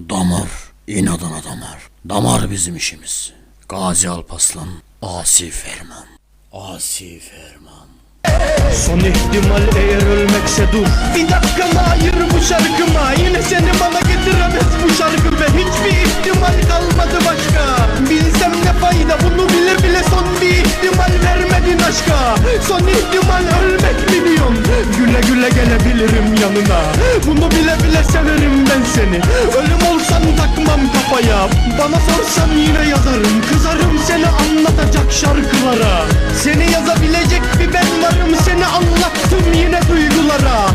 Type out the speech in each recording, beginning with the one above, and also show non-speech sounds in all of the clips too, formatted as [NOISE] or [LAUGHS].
Damar, inadına damar. Damar bizim işimiz. Gazi Alpaslan, Asi Ferman. Asi Ferman. Son ihtimal eğer ölmekse dur Bir dakika hayır bu şarkıma Bunu bile bile severim ben seni. Ölüm olsan takmam kafaya. Bana sorsan yine yazarım. Kızarım seni anlatacak şarkılara. Seni yazabilecek bir ben varım. Seni anlattım yine duygulara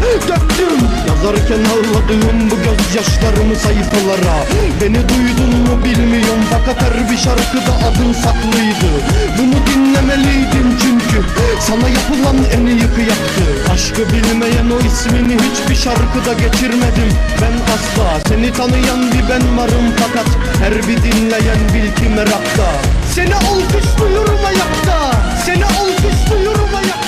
yazarken ağladığım bu gözyaşlarımı sayfalara. Beni duydun mu bilmiyorum fakat her bir şarkıda adın saklıydı. Bunu dinlemeliydin çünkü sana yapılan en iyi kıyaktı. Aşkı bilmeyen o ismini hiçbir şarkıda geçirmedim Ben asla. Seni tanıyan bir ben varım fakat Her bir dinleyen bil ki merakta. Seni alkışlıyorum ayakta Seni alkışlıyorum ayakta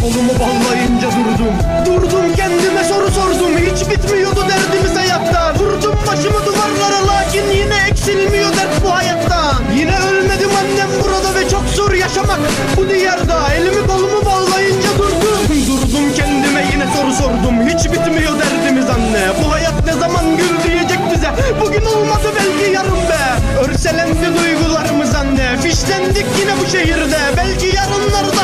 kolumu bağlayınca durdum. Durdum kendime soru sordum. Hiç bitmiyordu derdimiz hayatta Vurdum başımı duvarlara lakin yine eksilmiyor dert bu hayattan. Yine ölmedim annem burada ve çok zor yaşamak bu diyarda. Elimi kolumu bağlayınca durdum. Durdum kendime yine soru sordum. Hiç bitmiyor derdimiz anne Bu hayat ne zaman gül diyecek bize? Bugün olmadı belki yarın be. Örselendi duygularımız anne Fişlendik yine bu şehirde. Belki yarınlar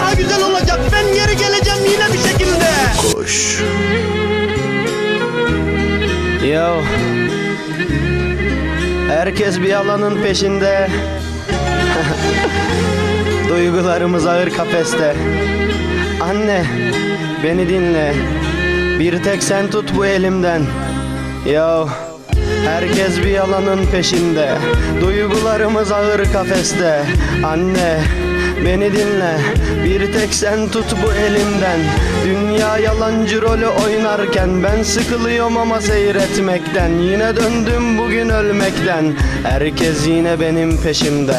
Yo. Herkes bir alanın peşinde. [LAUGHS] Duygularımız ağır kafeste. Anne beni dinle. Bir tek sen tut bu elimden. Yo. Herkes bir yalanın peşinde. Duygularımız ağır kafeste. Anne beni dinle Bir tek sen tut bu elimden Dünya yalancı rolü oynarken Ben sıkılıyorum ama seyretmekten. Yine döndüm bugün ölmekten. Herkes yine benim peşimde.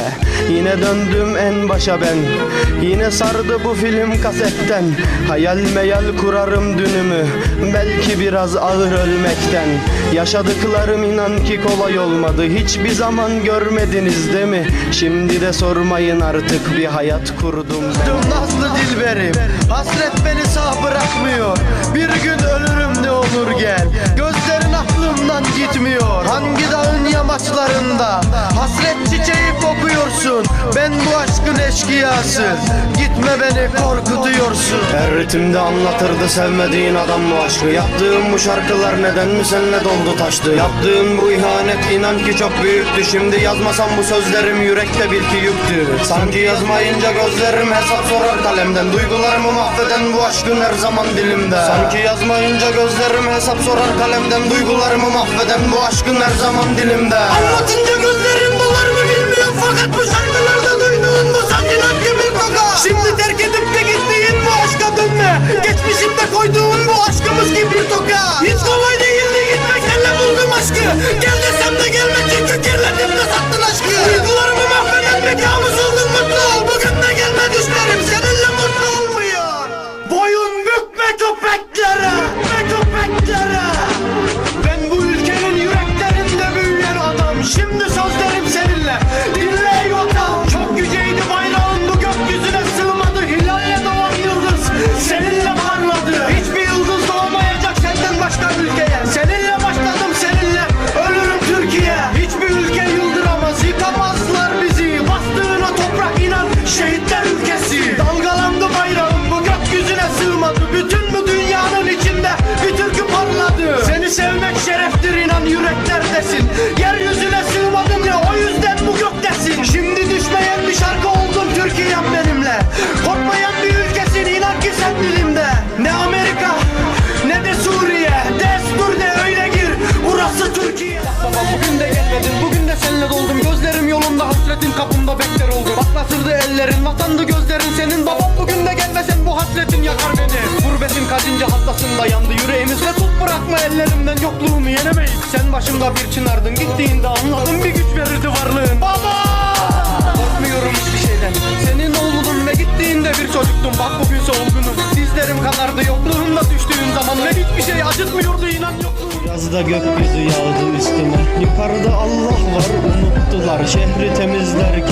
Yine döndüm en başa ben. Yine sardı bu film kasetten. Hayal meyal kurarım dünümü. Belki biraz ağır ölmekten. Yaşadıklarım inan ki kolay olmadı. Hiçbir zaman görmediniz değil mi? Şimdi de sormayın artık bir hayat kurdum ben. Nazlı dilberim Hasret beni sağ bırakmıyor. Bir gün ölürüm ne olur gel. Gözlerin aklımdan gitmiyor kokuyorsun Ben bu aşkın eşkıyası. Gitme beni korkutuyorsun. Her ritimde anlatırdı sevmediğin adam bu aşkı. Yaptığım bu şarkılar neden mi seninle doldu taştı? Yaptığın bu ihanet inan ki çok büyüktü. Şimdi yazmasam bu sözlerim yürekte bir ki yüktü Sanki yazmayınca gözlerim hesap sorar kalemden. Duygularımı mahveden bu aşkın her zaman dilimde. Sanki yazmayınca gözlerim hesap sorar kalemden. Duygularımı mahveden bu aşkın her zaman dilimde. Anlatınca gözlerim dolar mı Fakat bu şarkılarda duyduğun bu sanki nanki bir koka Şimdi terk edip de gittiğin bu aşka dönme Geçmişimde koyduğun bu aşkımız gibi toka. Hiç kolay değildi gitmek senle buldum aşkı. Gel yüreklerdesin Yeryüzüne sığmadın ya o yüzden bu göktesin. Şimdi düşmeyen bir şarkı oldum Türkiye'm benimle. Korkmayan bir ülkesin inan ki sen dilimde. Ne Amerika ne de Suriye. Destur de öyle gir burası Türkiye. Babam bugün de gelmedin bugün de seninle doldum. Gözlerim yolunda hasretin kapımda bekler oldu Baklatırdı ellerin vatandı gözlerin senin Babam gelmesen bu hasretin yakar beni. Gurbetin kaçıncı haftasında yandı yüreğimiz Ve tut bırakma ellerimden yokluğumu yenemeyiz. Sen başımda bir çınardın. Gittiğinde anladım bir güç verirdi varlığın. Baba! Korkmuyorum hiçbir şeyden. Senin oğlunum ve gittiğinde bir çocuktum. Bak bugünse olgunum Dizlerim kanardı. Yokluğumda düştüğün zaman Ve hiçbir şey acıtmıyordu. İnan yokluğum. Biraz da gökyüzü yağdı üstüme. Yukarıda Allah var. Unuttular. Şehri temizlerken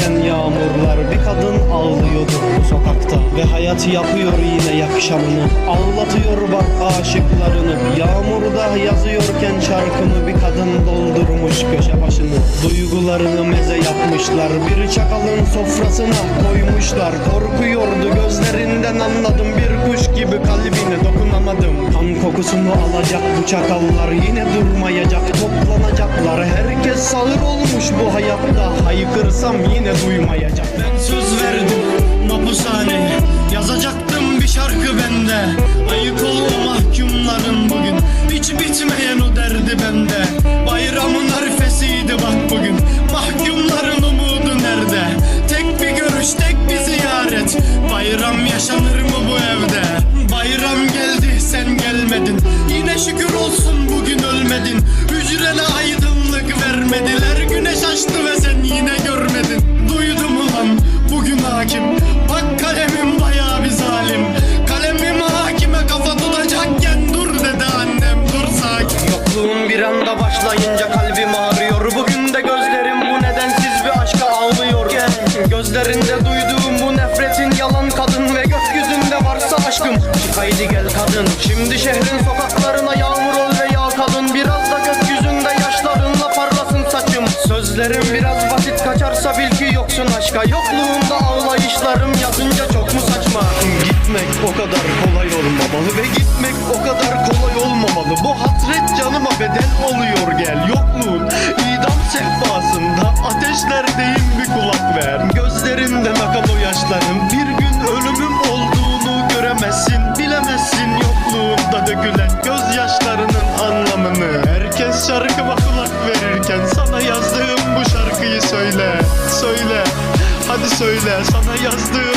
hayat yapıyor yine yakışanını Ağlatıyor bak aşıklarını. Yağmurda yazıyorken şarkımı Bir kadın doldurmuş köşe başını. Duygularını meze yapmışlar. Bir çakalın sofrasına koymuşlar. Korkuyordu gözlerinden anladım. Bir kuş gibi kalbine dokunamadım. Kan kokusunu alacak bu çakallar. Yine durmayacak toplanacaklar. Herkes sağır olmuş bu hayatta. Haykırsam yine duymayacak. Ben söz verdim mapushaneye Yazacaktım bir şarkı bende. Ayık ol o mahkumların bugün. Hiç bitmeyen o derdi bende. Bayramın arifesiydi bak bugün. Mahkumların umudu nerede? Tek bir görüş tek bir ziyaret. Bayram yaşanır mı bu evde? Bayram geldi sen gelmedin. Yine şükür olsun bugün ölmedin. Hücrene aydınlık vermediler bir anda başlayınca kalbim ağrıyor. Bugün de gözlerim bu nedensiz bir aşka ağlıyor. Gözlerinde duyduğum bu nefretin yalan kadın Ve gökyüzünde varsa aşkım. Çık haydi gel kadın Şimdi şehrin sokaklarına yağmur ol ve yağ kalın. Biraz da gökyüzünde yaşlarınla parlasın saçım. Sözlerim biraz basit kaçarsa bil ki yoksun aşka. Yokluğunda ağlayışlarım yazınca çok mu saçma? Gitmek o kadar kolay olmamalı Ve gitmek o kadar kolay olmamalı. Bu dökülen Gözyaşlarının anlamını. Herkes şarkıma kulak verirken Sana yazdığım bu şarkıyı söyle Söyle. Hadi söyle sana yazdığım